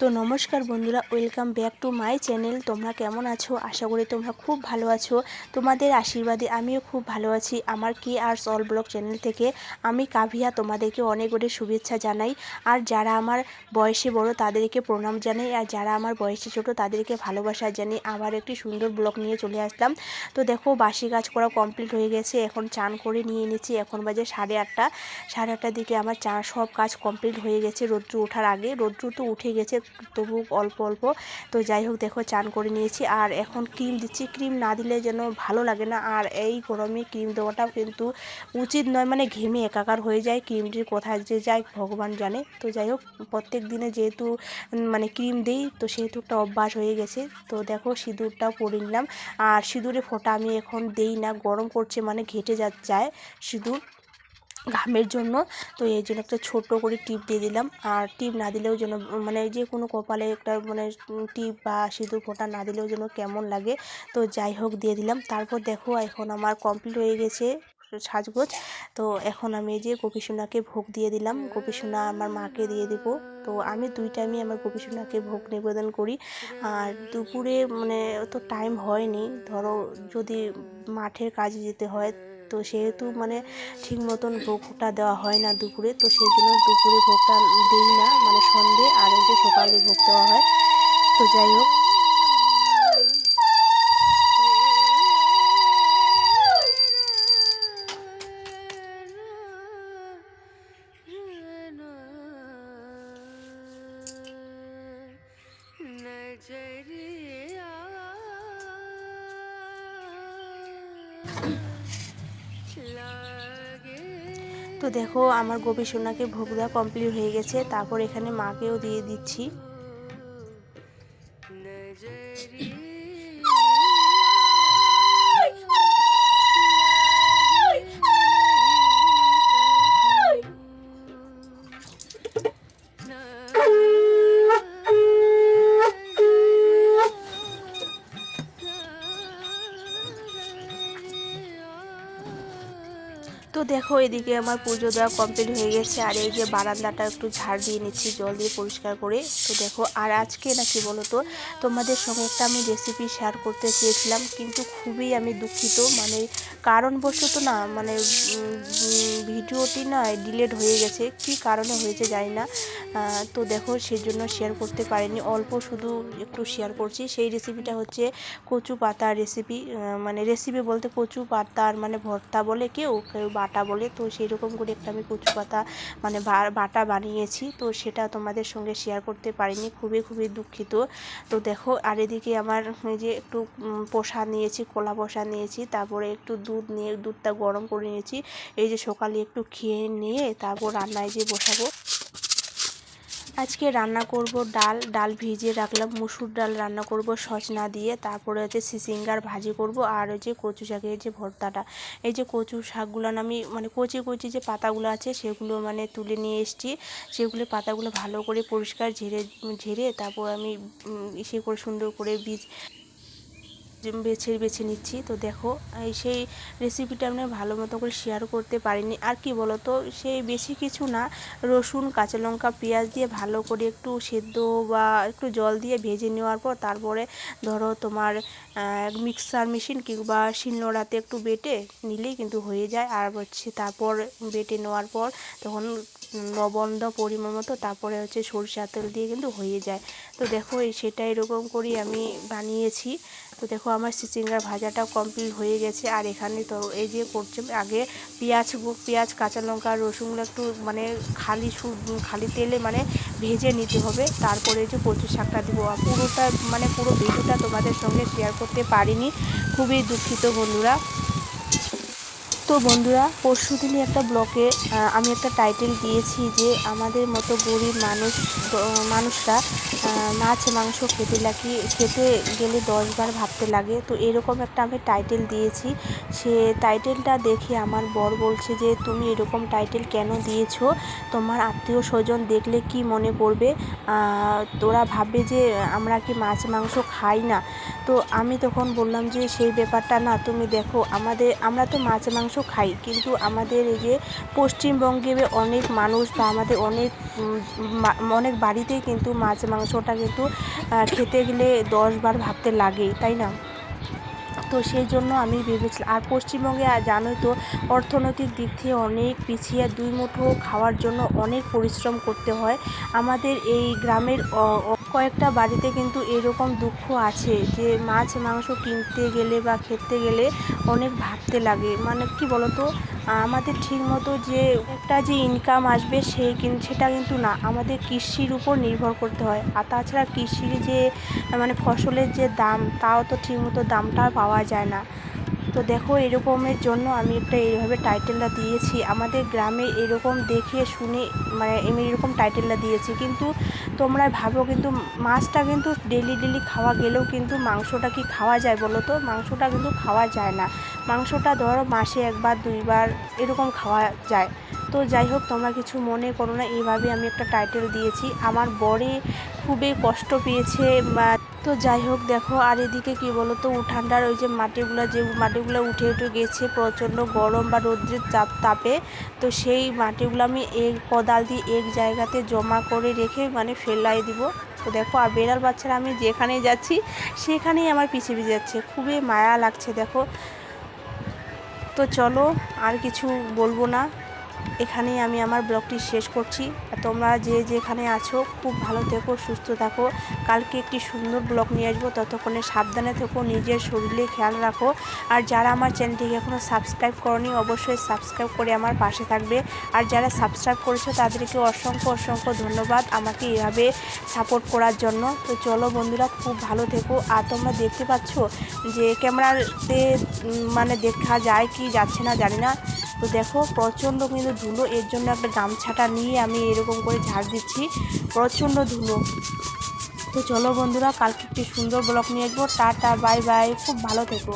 তো নমস্কার বন্ধুরা, welcome back to my channel. তোমরা কেমন আছো? আশা করি তোমরা খুব ভালো আছো। তোমাদের আশীর্বাদে আমিও খুব ভালো আছি। আমার কে আর সল ব্লগ চ্যানেল থেকে আমি কাভিয়া তোমাদেরকে অনেক অনেক শুভেচ্ছা জানাই। আর যারা আমার বয়সে বড় তাদেরকে প্রণাম জানাই। আর যারা আমার বয়সে ছোট তাদেরকে ভালোবাসা জানাই আবার একটি সুন্দর ব্লগ নিয়ে চলে আসলাম। তো দেখো, বাসি কাজ করা কমপ্লিট হয়ে গেছে। এখন চান করে নিয়ে নিচ্ছি। এখন বাজে সাড়ে আটটা। সাড়ে আটটার দিকে আমার চা সব কাজ কমপ্লিট হয়ে গেছে। রৌদ্র ওঠার আগে। রৌদ্র তো উঠে গেছে। তবু অল্প অল্প। তো যাই হোক, দেখো, চান করে নিয়েছি। আর এখন ক্রিম দিচ্ছি। ক্রিম না দিলে যেন ভালো লাগে না। আর এই গরমে ক্রিম দেওয়াটাও কিন্তু উচিত নয়। মানে ঘেমে একাকার হয়ে যায় ক্রিমটির কোথায় যে যায় ভগবান জানে। তো যাই হোক, প্রত্যেক দিনে যেহেতু মানে ক্রিম দিই, তো সেহেতু একটা অভ্যাস হয়ে গেছে। তো দেখো, সিঁদুরটাও পরে নিলাম। আর সিঁদুরে ফোঁটা আমি এখন দেই না। গরম করছে মানে ঘেটে যা, যায় সিঁদুর। ঘামের জন্য। তো এই জন্য একটা ছোট করে টিপ দিয়ে দিলাম। আর টিপ না দিলেও যেন মানে যে কোনো কপালে একটা মানে টিপ বা সিঁদুর ফোঁটা না দিলেও যেন কেমন লাগে। তো যাই হোক, দিয়ে দিলাম। তারপর দেখো, এখন আমার কমপ্লিট হয়ে গেছে সাজগোজ। তো এখন আমি এই যে গোপীসোনাকে ভোগ দিয়ে দিলাম। গোপীসোনা আমার মাকে দিয়ে দিব। তো আমি দুই টাইমে আমার গোপীসোনাকে ভোগ নিবেদন করি। আর দুপুরে মানে তো টাইম হয়নি। ধরো যদি মাঠের কাজে যেতে হয় তো সেহেতু মানে ঠিক মতন ভোগটা দেওয়া হয় না দুপুরে, তো সেই জন্য দুপুরে ভোগটা দিই না মানে সন্ধে আর যে সকালে ভোগ দেওয়া হয়। তো যাই হোক। তো দেখো, আমার গোপী সোনাকে ভোগ দেওয়া কমপ্লিট হয়ে গেছে। তারপর এখানে মাকেও দিয়ে দিচ্ছি। দেখো, এদিকে আমার পুজো দেওয়া কমপ্লিট হয়ে গেছে। আর এই যে বারান্দাটা একটু ঝাড় দিয়ে নিচ্ছি, জল দিয়ে পরিষ্কার করে। তো দেখো, আর আজকে নাকি বলো তো তোমাদের সঙ্গে একটা আমি রেসিপি শেয়ার করতে চেয়েছিলাম, কিন্তু খুবই আমি দুঃখিত। মানে কারণবশত না মানে ভিডিওটি না ডিলেট হয়ে গেছে। কি কারণে হয়েছে জানি না। তো দেখো, সেজন্য শেয়ার করতে পারিনি। অল্প শুধু একটু শেয়ার করছি। সেই রেসিপিটা হচ্ছে কচু পাতার রেসিপি মানে রেসিপি বলতে কচু পাতার মানে ভর্তা বলে কেউ কেউ বাটা বলে তো সেই রকম করে একটা আমি কচু পাতা মানে বাটা বানিয়েছি, তো সেটা তোমাদের সঙ্গে শেয়ার করতে পারিনি, খুবই খুবই দুঃখিত। তো দেখো, আর এদিকে আমার যে একটু পোষা নিয়েছি, কলা পোষা নিয়েছি, তারপরে একটু দুধ নিয়ে, দুধটা গরম করে নিয়েছি। এই যে সকালে একটু খেয়ে নিয়ে তারপর রান্নায় যে বসাবো আজকে রান্না করব ডাল ডাল ভিজিয়ে রাখলাম, মুসুর ডাল রান্না করব, সজনা দিয়ে, তারপরে হচ্ছে সিসিঙ্গার ভাজি করব, আর যে কচু শাকের যে ভর্তাটা। এই যে কচু শাকগুলো আমি মানে কচি কচি যে পাতাগুলো আছে, সেগুলো মানে তুলে নিয়ে এসছি। সেগুলো পাতাগুলো ভালো করে পরিষ্কার ঝেড়ে ঝেড়ে তারপর আমি ইসে করে সুন্দর করে বীজ বেছে বেছে নিচ্ছি। তো দেখো সেই রেসিপিটা আমি ভালো মতো করে শেয়ার করতে পারিনি। আর কি বলো তো সেই বেশি কিছু না, রসুন, কাঁচা লঙ্কা, পেঁয়াজ দিয়ে ভালো করে একটু সেদ্ধ বা একটু জল দিয়ে ভেজে নেওয়ার পর তারপরে ধরো তোমার মিক্সার মেশিন কিংবা শিলনোড়াতে একটু বেটে নিলেই কিন্তু হয়ে যায়। আর হচ্ছে তারপর বেটে নেওয়ার পর তখন লবণ পরিমাণ মতো তারপরে হচ্ছে সরষা তেল দিয়ে কিন্তু হয়ে যায়। তো দেখো, এই সেটা এরকম করেই আমি বানিয়েছি। তো দেখো, আমার চিচিঙ্গার ভাজাটা কমপ্লিট হয়ে গেছে। আর এখানে তো এই যে করছে, আগে পেঁয়াজ পেঁয়াজ, কাঁচা লঙ্কা রসুনগুলো একটু মানে খালি খালি তেলে মানে ভেজে নিতে হবে। তারপরে যে কচু শাকটা দিব। পুরোটা মানে পুরো ভিডিওটা তোমাদের সঙ্গে শেয়ার করতে পারিনি। খুবই দুঃখিত বন্ধুরা। তো বন্ধুরা, পরশু দিনই একটা ব্লকে আমি একটা টাইটেল দিয়েছি যে আমাদের মতো গরিব মানুষ মানুষরা মাছ, মাংস খেতে লাগি, খেতে গেলে দশবার ভাবতে লাগে। তো এরকম একটা আমি টাইটেল দিয়েছি। সে টাইটেলটা দেখে আমার বর বলছে যে, তুমি এরকম টাইটেল কেন দিয়েছ? তোমার আত্মীয় স্বজন দেখলে কি মনে করবে? তোরা ভাববে যে আমরা কি মাছ, মাংস খাই না। তো আমি তখন বললাম যে, সেই ব্যাপারটা না, তুমি দেখো, আমাদের, আমরা তো মাছ, মাংস খাই। কিন্তু আমাদের এই যে পশ্চিমবঙ্গে অনেক মানুষ বা আমাদের অনেক অনেক বাড়িতেই কিন্তু মাছ মাংসটা কিন্তু খেতে গেলে দশবার ভাবতে লাগে তাই না? তো সেই জন্য আমি ভেবেছিলাম, আর পশ্চিমবঙ্গে জানোই তো, অর্থনৈতিক দিক থেকে অনেক পিছিয়ে দুই মুঠো খাওয়ার জন্য অনেক পরিশ্রম করতে হয়। আমাদের এই গ্রামের কয়েকটা বাড়িতে কিন্তু এরকম দুঃখ আছে যে মাছ, মাংস কিনতে গেলে বা খেতে গেলে অনেক ভাবতে লাগে। মানে কি বলতো? আমাদের ঠিকমতো যে একটা যে ইনকাম আসবে সেই কিন্তু সেটা কিন্তু না। আমাদের কৃষির উপর নির্ভর করতে হয়। আর তাছাড়া কৃষির যে মানে ফসলের যে দাম, তাও তো ঠিকমতো দামটা পাওয়া যায় না। তো দেখো, এরকমের জন্য আমি একটা এইভাবে টাইটেলটা দিয়েছি। আমাদের গ্রামে এরকম দেখে শুনে মানে আমি এরকম টাইটেলটা দিয়েছি। কিন্তু তোমরা ভাবো, কিন্তু মাছটা কিন্তু ডেলি ডেলি খাওয়া গেলেও কিন্তু মাংসটা কি খাওয়া যায় বলো তো? মাংসটা কিন্তু খাওয়া যায় না। মাংসটা ধরো মাসে একবার, দুইবার এরকম খাওয়া যায়। তো যাই হোক, তোমরা কিছু মনে করো না, এইভাবে আমি একটা টাইটেল দিয়েছি। আমার বরে খুবই কষ্ট পেয়েছে তো যাই হোক, দেখো, আর এদিকে কি বলো তো উঠানটার ওই যে মাটিগুলো যে মাটিগুলো উঠে উঠে গেছে, প্রচণ্ড গরম বা রৌদ্রের চাপ, তাপে। তো সেই মাটিগুলো আমি এক কোদাল দিয়ে এক জায়গাতে জমা করে রেখে মানে ফেলাই দিব। তো দেখো, আর বেড়াল বাচ্চারা, আমি যেখানে যাচ্ছি, সেখানেই আমার পিছিয়ে পিছিয়ে যাচ্ছে। খুবই মায়া লাগছে, দেখো। তো চলো, আর কিছু বলব না। এখানেই আমি আমার ব্লগটি শেষ করছি। আর তোমরা যে যেখানে আছো, খুব ভালো থেকো, সুস্থ থাকো। কালকে একটি সুন্দর ব্লগ নিয়ে আসব। ততক্ষণে সাবধানে থেকো, নিজের শরীরে খেয়াল রাখো। আর যারা আমার চ্যানেলটিকে এখনও সাবস্ক্রাইব করনি, অবশ্যই সাবস্ক্রাইব করে আমার পাশে থাকবে। আর যারা সাবস্ক্রাইব করেছ, তাদেরকে অসংখ্য অসংখ্য ধন্যবাদ আমাকে এভাবে সাপোর্ট করার জন্য। তো চলো বন্ধুরা, খুব ভালো থেকো। আর তোমরা দেখতে পাচ্ছ যে ক্যামেরাতে মানে দেখা যায় কি যাচ্ছে না জানি না। তো দেখো, প্রচণ্ড কিন্তু ধুলো, এর জন্য একটা গামছাটা নিয়ে আমি এরকম করে ঝাড় দিচ্ছি, প্রচণ্ড ধুলো। তো চলো বন্ধুরা, কালকে একটি সুন্দর ব্লক নিয়ে আসব। টাটা, বাই বাই, খুব ভালো থেকো।